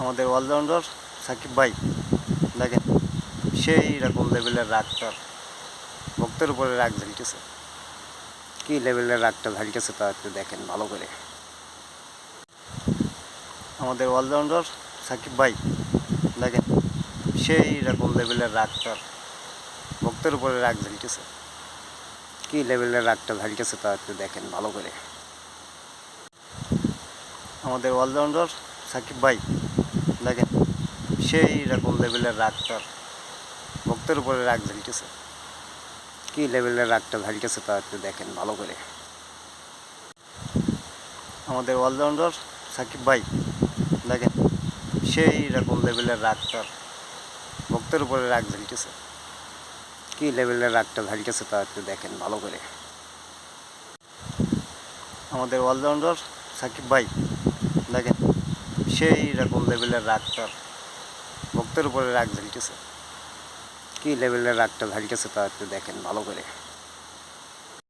আমাদের অলরাউন্ডার সাকিব ভাই, দেখেন, সেই রকম লেভেলের রাগটা, ভক্তের উপরে রাগ ঝালতেছে। কী লেভেলের রাগটা ঝালতেছে তা একটু দেখেন ভালো করে। আমাদের অলরাউন্ডার সাকিব ভাই, দেখেন, সেই রকম লেভেলের রাগটা, ভক্তের উপরে রাগ ঝালতেছে। কী লেভেলের রাগটা ঝালতেছে তা একটু দেখেন ভালো করে। আমাদের অলরাউন্ডার সাকিব ভাই দেখেন সেই রকম লেভেলের রাগটা ভক্তের উপরে রাগ ঝালতেছে। কী লেভেলের রাগটা ঝালতেছে তা একটু দেখেন ভালো করে। আমাদের অলরাউন্ডার সাকিব ভাই, দেখেন, সেই রকম লেভেলের রাগটা ভক্তের উপরে রাগ ঝালতেছে। কী লেভেলের রাগটা ঝালতেছে তা একটু দেখেন ভালো করে। আমাদের অলরাউন্ডার সাকিব ভাই, দেখেন সেই রকম লেভেলের রাগটা ভক্তের উপরে রাগ ঝালতেছে। কী লেভেলের রাগটা ঝালতেছে তা একটু দেখেন ভালো করে।